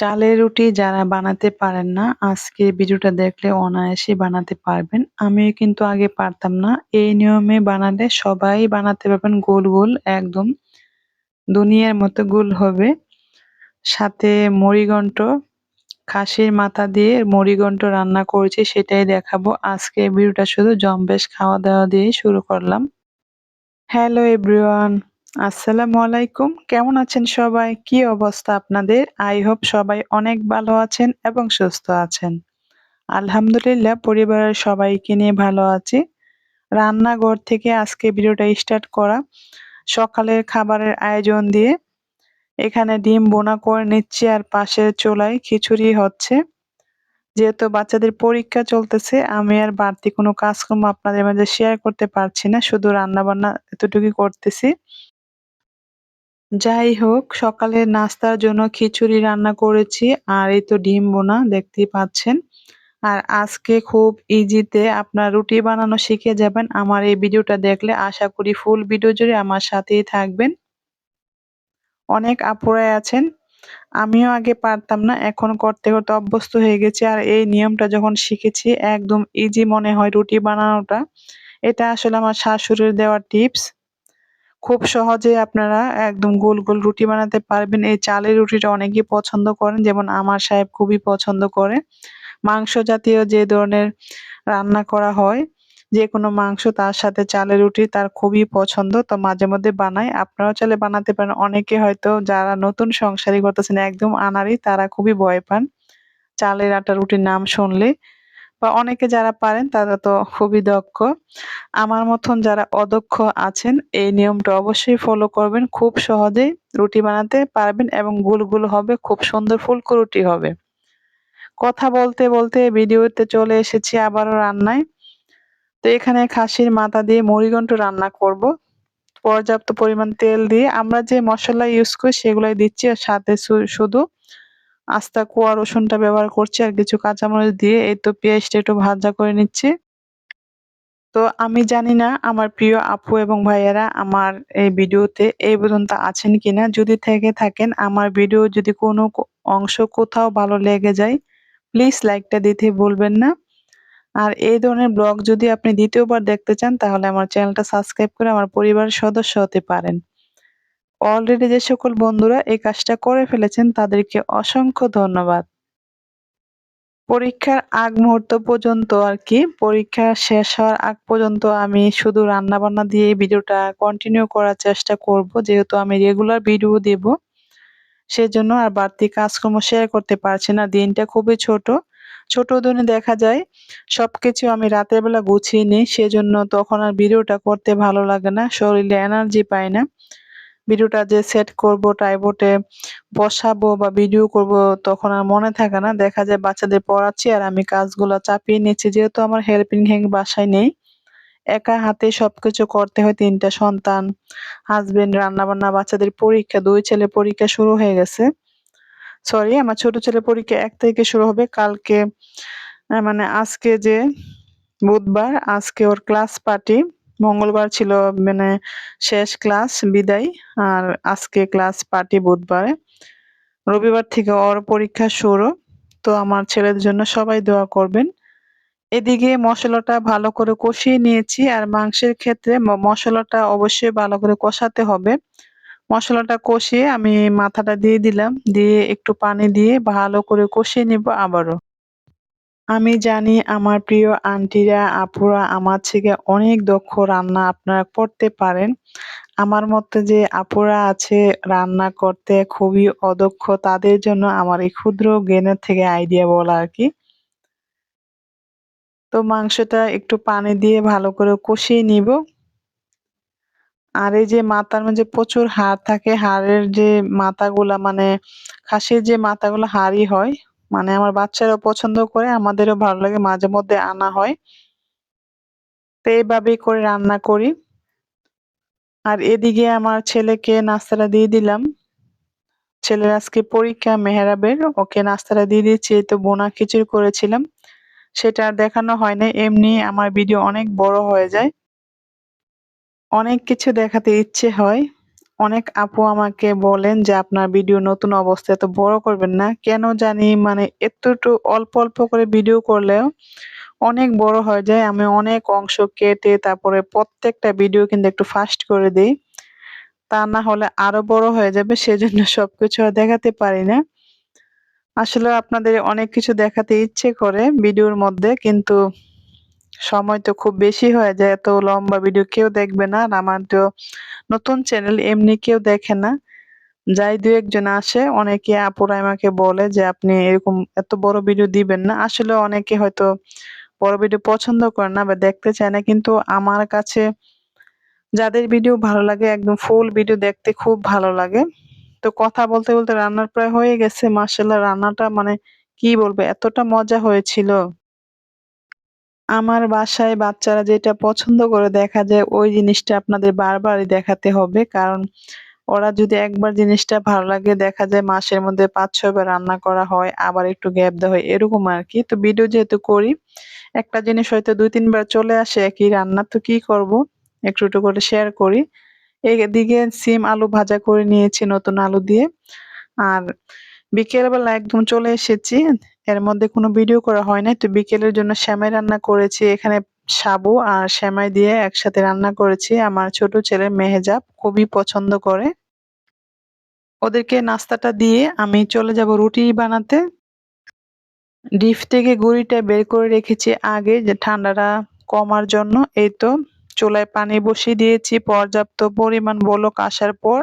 চালের রুটি যারা বানাতে পারেন না, আজকে ভিডিওটা দেখলে অনায়াসে বানাতে পারবেন। আমিও কিন্তু আগে পারতাম না। এই নিয়মে বানালে সবাই বানাতে পারবেন, গোল গোল, একদম দুনিয়ার মতো গোল হবে। সাথে মরিগন্ট খাসির মাথা দিয়ে মরিগন্ট রান্না করেছি, সেটাই দেখাবো। আজকে ভিডিওটা শুধু জম্বেশ খাওয়া দাওয়া দিয়ে শুরু করলাম। হ্যালো এভরিওয়ান আসসালামু আলাইকুম। কেমন আছেন সবাই? কি অবস্থা আপনাদের? আই হোপ সবাই অনেক ভালো আছেন এবং সুস্থ আছেন। আলহামদুলিল্লাহ, পরিবারের সবাইকে নিয়ে ভালো আছি। রান্নাঘর থেকে আজকে ভিডিওটা স্টার্ট করা। সকালের খাবারের আয়োজন দিয়ে এখানে ডিম বোনা করে নিচ্ছি আর পাশের চোলায় খিচুড়ি হচ্ছে। যেহেতু বাচ্চাদের পরীক্ষা চলতেছে, আমি আর বাড়তি কোনো কাজকর্ম আপনাদের মাঝে শেয়ার করতে পারছি না। শুধু রান্না বান্না এতটুকুই করতেছি। যাই হোক সকালের নাস্তার জন্য খিচুড়ি রান্না করেছি, আর এই তো ডিম বোনা দেখতেই পাচ্ছেন। আর আজকে খুব ইজিতে আপনার রুটি বানানো শিখে যাবেন। আমার এই ভিডিওটা দেখলে আশা করি ফুল ভিডিও জুড়ে আমার সাথেই থাকবেন। অনেক আপুরাই আছেন, আমিও আগে পারতাম না, এখন করতে করতে অভ্যস্ত হয়ে গেছি। আর এই নিয়মটা যখন শিখেছি, একদম ইজি মনে হয় রুটি বানানোটা। এটা আসলে আমার শাশুড়ির দেওয়া টিপস। খুব সহজে আপনারা একদম গোল গোল রুটি বানাতে পারবেন। এই চালের রুটিটা অনেকেই পছন্দ করেন, যেমন আমার সাহেব খুবই পছন্দ করে। মাংস জাতীয় যে ধরনের রান্না করা হয় যে কোনো মাংস তার সাথে চালের রুটি তার খুবই পছন্দ, তো মাঝে মধ্যে বানাই। আপনারাও চালে বানাতে পারেন। অনেকে হয়তো যারা নতুন সংসারী করতেছেন, একদম আনারি তারা খুবই ভয় পান। চালের আটা রুটির নাম শুনলে বা অনেকে যারা পারেন, তারা তো খুবই দক্ষ। আমার মতন যারা অদক্ষ আছেন, এই নিয়মটা অবশ্যই ফলো করবেন। খুব সহজেই রুটি বানাতে পারবেন এবং গুল গুল হবে, খুব সুন্দর ফুলকো রুটি হবে। কথা বলতে বলতে ভিডিওতে চলে এসেছি আবারও রান্নায়। তো এখানে খাসির মাথা দিয়ে মুড়িঘণ্ট রান্না করব। পর্যাপ্ত পরিমাণ তেল দিয়ে আমরা যে মশলা ইউজ করি, সেগুলাই দিচ্ছি। আর সাথে শুধু আস্তা, কুয়া, রসুনটা ব্যবহার করছি আর কিছু কাঁচামরিচ দিয়ে। এই তো পেঁয়াজটা একটু ভাজা করে নিচ্ছি। তো আমি জানি না আমার প্রিয় আপু এবং ভাইয়েরা আমার এই ভিডিওতে এই পর্যন্ত আছেন কিনা। যদি থেকে থাকেন, আমার ভিডিও যদি কোনো অংশ কোথাও ভালো লেগে যায় প্লিজ লাইকটা দিতে ভুলবেন না। আর এই ধরনের ব্লগ যদি আপনি দ্বিতীয়বার দেখতে চান, তাহলে আমার চ্যানেলটা সাবস্ক্রাইব করে আমার পরিবারের সদস্য হতে পারেন। অলরেডি যে সকল বন্ধুরা এই কাজটা করে ফেলেছেন, তাদেরকে অসংখ্য ধন্যবাদ। পরীক্ষার আগ মুহূর্ত পর্যন্ত আর কি, পরীক্ষা শেষ হওয়ার আগ পর্যন্ত আমি শুধু রান্না বান্না দিয়ে ভিডিওটা কন্টিনিউ করার চেষ্টা করব, যেহেতু আমি রেগুলার ভিডিও দেব। সেজন্য আর বাড়তি কাজকর্ম শেয়ার করতে পারছি না, দিনটা খুবই ছোট। ছোট দিনে দেখা যায়, সবকিছু আমি রাতের বেলা গুছিয়ে নিই, সেজন্য তখন আর ভিডিওটা করতে ভালো লাগে না, শরীরে এনার্জি পায় না। ভিডিওটা যে সেট করব টাইবোটে বসাবো বা ভিডিও করব তখন আর মনে থাকে না। দেখা যায় বাচ্চাদের পড়াচ্ছি আর আমি কাজগুলো চাপিয়ে নিচ্ছি। যেহেতু আমার হেল্পিং হ্যান্ড বাসায় নেই, একা হাতে সবকিছু করতে হয়। তিনটা সন্তান হাজবেন্ড রান্না বান্না বাচ্চাদের পরীক্ষা, দুই ছেলে পরীক্ষা শুরু হয়ে গেছে। সরি আমার ছোট ছেলে পরীক্ষা এক থেকে শুরু হবে। কালকে মানে আজকে যে বুধবার, আজকে ওর ক্লাস পার্টি মঙ্গলবার ছিল মানে শেষ ক্লাস, বিদায়, আর আজকে ক্লাস পার্টি বুধবারে। রবিবার থেকে ওর পরীক্ষা শুরু, তো আমার ছেলেদের জন্য সবাই দোয়া করবেন। এদিকে মশলাটা ভালো করে কষিয়ে নিয়েছি, আর মাংসের ক্ষেত্রে মশলাটা অবশ্যই ভালো করে কষাতে হবে। মশলাটা কষিয়ে আমি মাথাটা দিয়ে দিলাম, দিয়ে একটু পানি দিয়ে ভালো করে কষিয়ে নিব আবারও। আমি জানি আমার প্রিয় আন্টিরা, আপুরা আমার থেকে অনেক দক্ষ রান্না আপনারা করতে পারেন। আমার মতে যে আপুরা আছে রান্না করতে খুবই অদক্ষ, তাদের জন্য আমার এই ক্ষুদ্র জ্ঞানের থেকে আইডিয়া বলা আর কি। তো মাংসটা একটু পানি দিয়ে ভালো করে কষিয়ে নিব। আর এই যে মাথার মধ্যে প্রচুর হাড় থাকে, হাড়ের যে মাথাগুলা মানে খাসির যে মাথাগুলো, হাড়ই হয় মানে আমার বাচ্চারাও পছন্দ করে, আমাদেরও ভালো লাগে, মাঝে মধ্যে আনা হয়। তো এইভাবেই করে রান্না করি। আর এদিকে আমার ছেলেকে নাস্তাটা দিয়ে দিলাম। ছেলের আজকে পরীক্ষা, মেহরাবের। ওকে নাস্তাটা দিয়ে দিচ্ছি তো বোনা খিচুড়ি করেছিলাম। সেটা আর দেখানো হয় না এমনি আমার ভিডিও অনেক বড় হয়ে যায়। অনেক কিছু দেখাতে ইচ্ছে হয়। অনেক আপু আমাকে বলেন যে আপনার ভিডিও নতুন অবস্থায় এত বড় করবেন না। কেন জানি মানে একটু অল্প অল্প করে ভিডিও করলেও অনেক বড় হয়ে যায়। আমি অনেক অংশ কেটে তারপরে প্রত্যেকটা ভিডিও কিন্তু একটু ফাস্ট করে দিই। তা না হলে আরও বড় হয়ে যাবে, সেজন্য সবকিছু দেখাতে পারি না। আসলে আপনাদের অনেক কিছু দেখাতে ইচ্ছে করে ভিডিওর মধ্যে, কিন্তু সময় তো খুব বেশি হয়ে যায়, এত লম্বা ভিডিও কেউ দেখবে না আর আমার তো নতুন চ্যানেল এমনি কেউ দেখে না। যাই দু একজন আসে, অনেকে আপুরা আমাকে বলে যে, আপনি এরকম এত বড় ভিডিও দিবেন না। আসলে অনেকে হয়তো বড় ভিডিও পছন্দ করে না বা দেখতে চায় না, কিন্তু আমার কাছে যাদের ভিডিও ভালো লাগে, একদম ফুল ভিডিও দেখতে খুব ভালো লাগে। তো কথা বলতে বলতে রান্নার প্রায় হয়ে গেছে মাসাল্লাহ রান্নাটা মানে কি বলব, এতটা মজা হয়েছিল। আমার বাসায় বাচ্চারা যেটা পছন্দ করে দেখা যায়, ওই জিনিসটা আপনাদের বারবারই দেখাতে হবে। কারণ ওরা যদি একবার জিনিসটা ভালো লাগে, দেখা যায় মাসের মধ্যে পাঁচ, ছয় বার রান্না করা হয়, আবার একটু গ্যাপ দেওয়া হয়, এরকম আর কি। তো ভিডিও যেহেতু করি, একটা জিনিস হয়তো দুই তিনবার চলে আসে একই রান্না, তো কি করব? একটু একটু করে শেয়ার করি। এদিকে সিম আলু ভাজা করে নিয়েছি নতুন আলু দিয়ে। আর বিকেলবেলা একদম চলে এসেছি। এর মধ্যে কোনো ভিডিও করা হয় নাই। তো বিকেলের জন্য শ্যামাই রান্না করেছি। এখানে সাবু আর শ্যামাই দিয়ে একসাথে রান্না করেছি। আমার ছোট ছেলে মেহেজাব খুবই পছন্দ করে। ওদেরকে নাস্তাটা দিয়ে আমি চলে যাব রুটি বানাতে। ডিপ থেকে গুঁড়িটা বের করে রেখেছি আগে, যে ঠান্ডাটা কমার জন্য। এই তো চুলায় পানি বসিয়ে দিয়েছি। পর্যাপ্ত পরিমাণ বলক আসার পর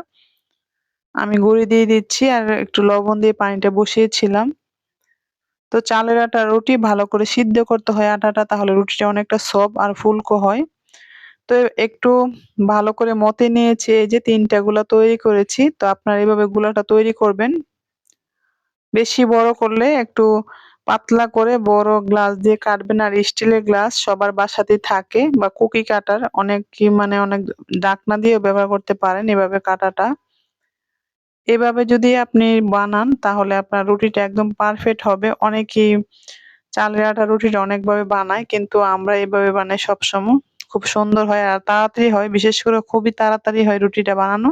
আমি গুঁড়ি দিয়ে দিচ্ছি আর একটু লবণ দিয়ে পানিটা বসিয়েছিলাম। তো চালের আটা রুটি ভালো করে সিদ্ধ করতে হয় আটাটা, তাহলে রুটিটা অনেকটা সব আর ফুলকো হয়। তো একটু ভালো করে মতে নিয়েছি, এই যে তিনটা গুলা তৈরি করেছি, তো আপনারা এইভাবে গুলাটা তৈরি করবেন। বেশি বড় করলে একটু পাতলা করে বড় গ্লাস দিয়ে কাটবেন, আর স্টিলের গ্লাস সবার বাসাতে থাকে, বা কুকি কাটার অনেক মানে অনেক ডাকনা দিয়েও ব্যবহার করতে পারেন এভাবে কাটাটা। এভাবে যদি আপনি বানান, তাহলে আপনার রুটিটা একদম পারফেক্ট হবে। অনেকেই চালের আটা রুটিটা অনেকভাবে বানায়, কিন্তু আমরা এভাবে বানাই সবসময়। খুব সুন্দর হয় আর তাড়াতাড়ি হয়, বিশেষ করে খুবই তাড়াতাড়ি হয় রুটিটা বানানো।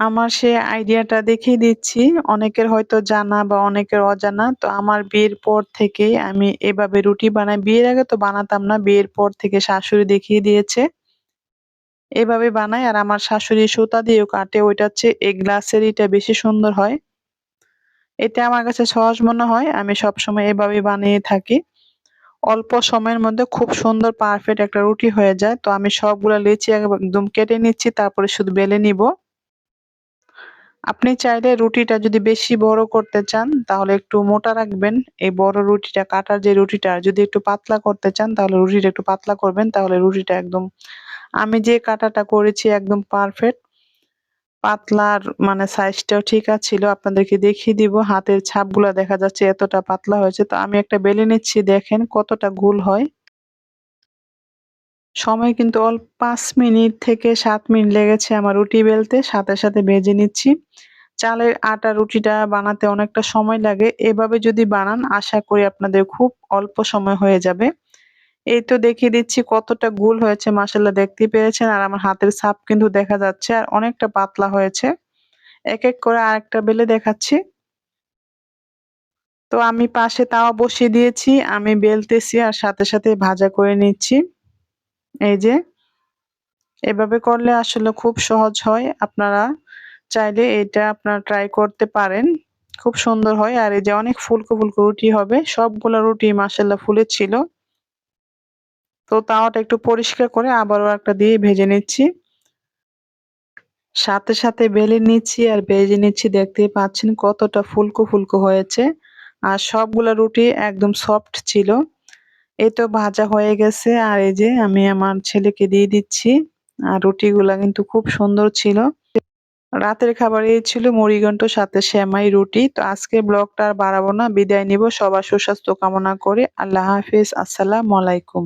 আমার সে আইডিয়াটা দেখিয়ে দিচ্ছি। অনেকের হয়তো জানা বা অনেকের অজানা, তো আমার বিয়ের পর থেকেই আমি এভাবে রুটি বানাই। বিয়ের আগে তো বানাতাম না, বিয়ের পর থেকে শাশুড়ি দেখিয়ে দিয়েছে। এভাবে বানাই আর আমার শাশুড়ি সুতা দিয়েও কাটে ওইটা হচ্ছে এই গ্লাসের এটা বেশি সুন্দর হয়। এটা আমার কাছে সহজ মনে হয়, আমি সবসময় এভাবে বানিয়ে থাকি। অল্প সময়ের মধ্যে খুব সুন্দর পারফেক্ট একটা রুটি হয়ে যায়, তো আমি সবগুলো লিচি একদম কেটে নিচ্ছি, তারপরে শুধু বেলে নিব। আপনি চাইলে রুটিটা যদি বেশি বড় করতে চান, তাহলে একটু মোটা রাখবেন। এই বড় রুটিটা কাটার যে রুটিটা যদি একটু পাতলা করতে চান, তাহলে রুটিটা একটু পাতলা করবেন, তাহলে রুটিটা একদম আমি যে কাটাটা করেছি একদম পারফেক্ট পাতলার মানে সাইজটাও ঠিক ছিল, আপনাদেরকে দেখিয়ে দিব, হাতের ছাপগুলো দেখা যাচ্ছে এতটা পাতলা হয়েছে, তো আমি একটা বেলে নিচ্ছি, দেখেন কতটা গোল হয়। সময় কিন্তু অল পাঁচ মিনিট থেকে সাত মিনিট লেগেছে আমার রুটি বেলতে, সাথে সাথে ভেজে নিচ্ছি। চালের আটা রুটিটা বানাতে অনেকটা সময় লাগে, এভাবে যদি বানান আশা করি আপনাদের খুব অল্প সময় হয়ে যাবে। এই তো দেখিয়ে দিচ্ছি কতটা গোল হয়েছে মাসাল্লাহ দেখতে পেরেছেন আর আমার হাতের ছাপ কিন্তু দেখা যাচ্ছে, আর অনেকটা পাতলা হয়েছে। এক এক করে আরেকটা বেলে দেখাচ্ছি। তো আমি পাশে তাওয়া বসিয়ে দিয়েছি, আমি বেলতেছি আর সাথে সাথে ভাজা করে নিচ্ছি। এই যে, এভাবে করলে আসলে খুব সহজ হয়। আপনারা চাইলে এটা আপনারা ট্রাই করতে পারেন। খুব সুন্দর হয়। আর এই যে অনেক ফুলকো ফুলকো রুটি হবে, সবগুলো রুটি মাসাল্লাহ ফুলের ছিল। তো তাওয়াটা একটু পরিষ্কার করে আবারও একটা দিয়ে ভেজে নিচ্ছি। সাথে সাথে বেলে নিচ্ছি আর ভেজে নিচ্ছি, দেখতেই পাচ্ছেন কতটা ফুলকো ফুলকো হয়েছে। আর সবগুলা রুটি একদম সফট ছিল। এই তো ভাজা হয়ে গেছে আর এই যে আমি আমার ছেলেকে দিয়ে দিচ্ছি। আর রুটিগুলা কিন্তু খুব সুন্দর ছিল। রাতের খাবার এই ছিল মুড়িঘণ্ট, সাথে শ্যামাই রুটি। তো আজকে ব্লগটা আর বাড়াবো না, বিদায় নিব। সবার সুস্বাস্থ্য কামনা করে। আল্লাহ হাফিজ, আসসালামু আলাইকুম।